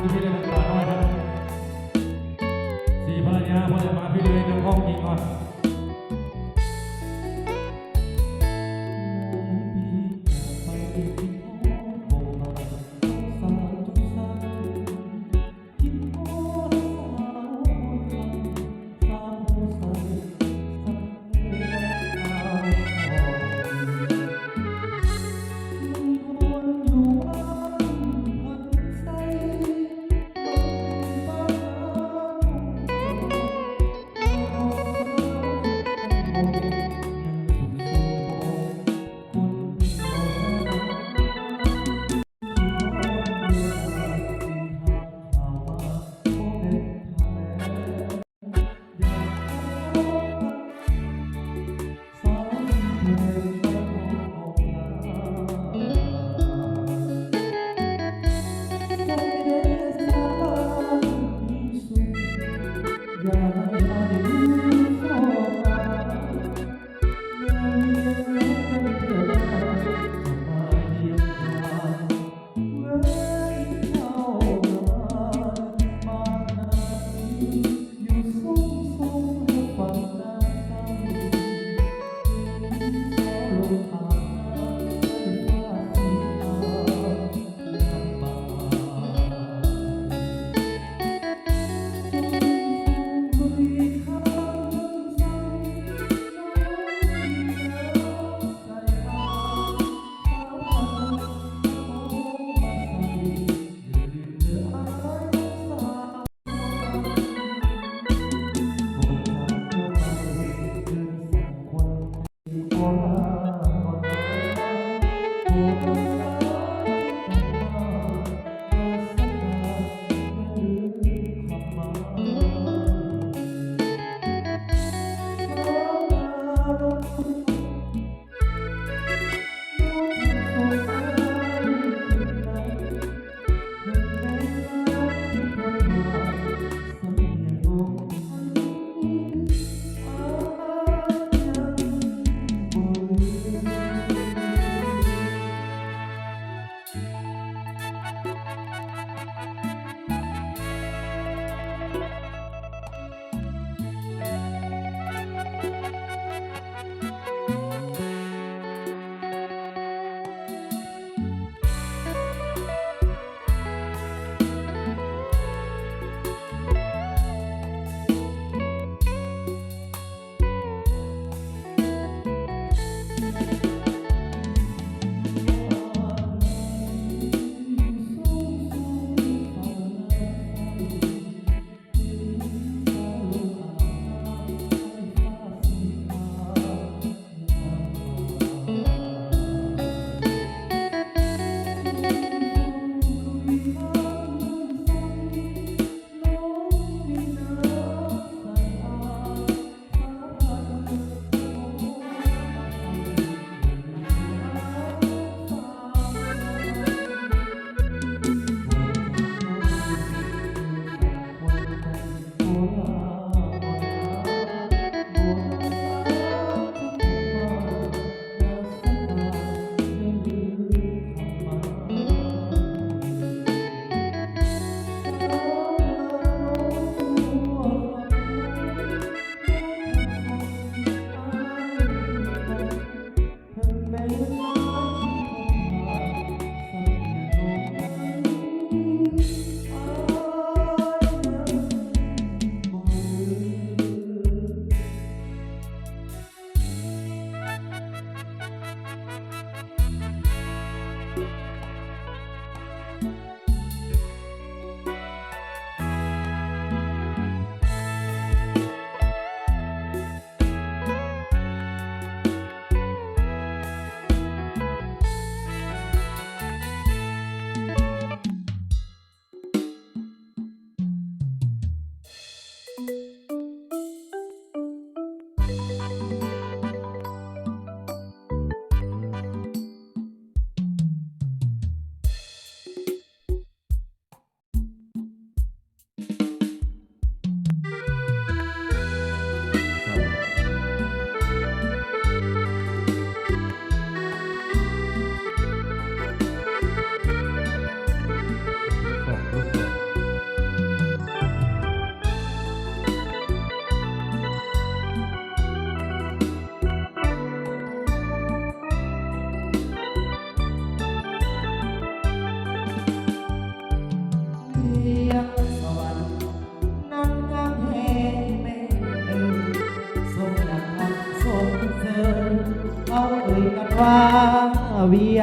มานั่งดูพี่เลยทางป่าน้อยครับสี่ภรรยาพอจะมาพี่เลยในห้องกินก่อน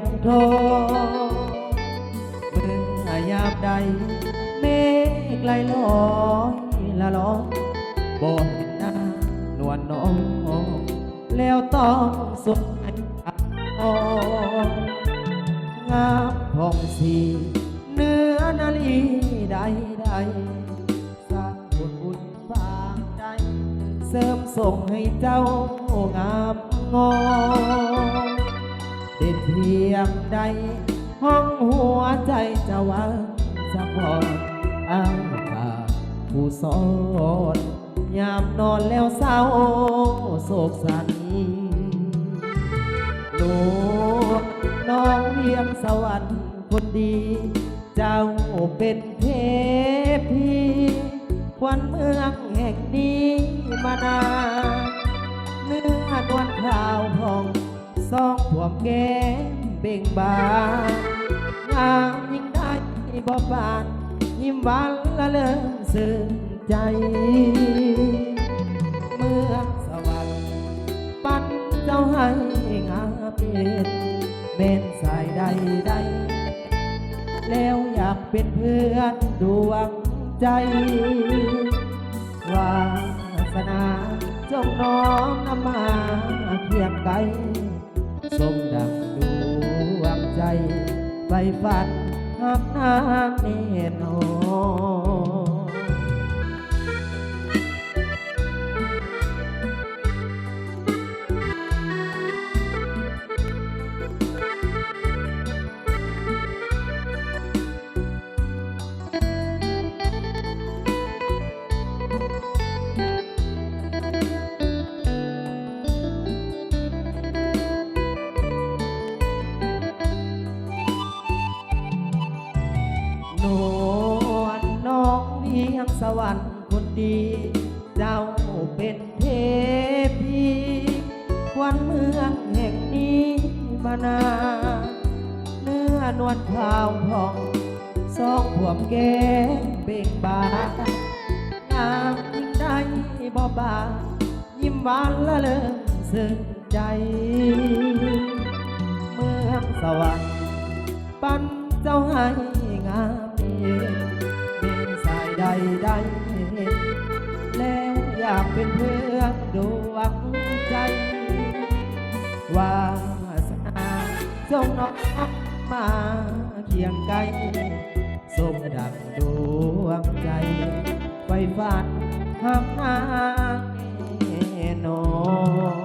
เวียงทองเมื่อยามใด เมฆไหลลอยละลอยบนหน้านวลน้องแล้วต้องสุดอับองามพองสีเนื้อนาลีใดใดสร้างบุญบุญบางใจเสริมส่งให้เจ้างามงอ พียงใด ห้องหัวใจจะวางสักพอนอ้างตาผู้สอนยามนอนแล้วเศร้าโศกสันหนูน้องเวียงสวรรค์คนดี เจ้าเป็นเทพีควันเมืองแห่งนี้มานานเนื้อนวลขาวผ่อง ซองผวมแก้มเบ่งบานงามยิ่งได้บ่ปาน ยิ้มหวานละเลิมซึ้งใจ เมืองสวรรค์ปั้นเจ้าให้งามเป็นเป็นสายใดใด แล้วอยากเป็นเพื่อนดวงใจวาสนาจงน้อมนำมาเคียงไกล สมดังดวงใจไฟฝันหักนางเนนอ วรรค์คนดี เจ้าเป็นเทพีควันเมืองแห่งนี้มานาเนื้อนวลขาวผ่องสองผวมแก้มเบ่งบานงามยิ่งได้บ่บายิ้มหวานละเลิมซึ้งใจ เมืองสวรรค์ปั้นเจ้าให้ายใดใดๆแล้วอยากเป็นเพื่อนดวงใจ วาสนาจงน้อมมาเคียงไกลสมดังดวงใจไฟฝันหักนางแน่นอน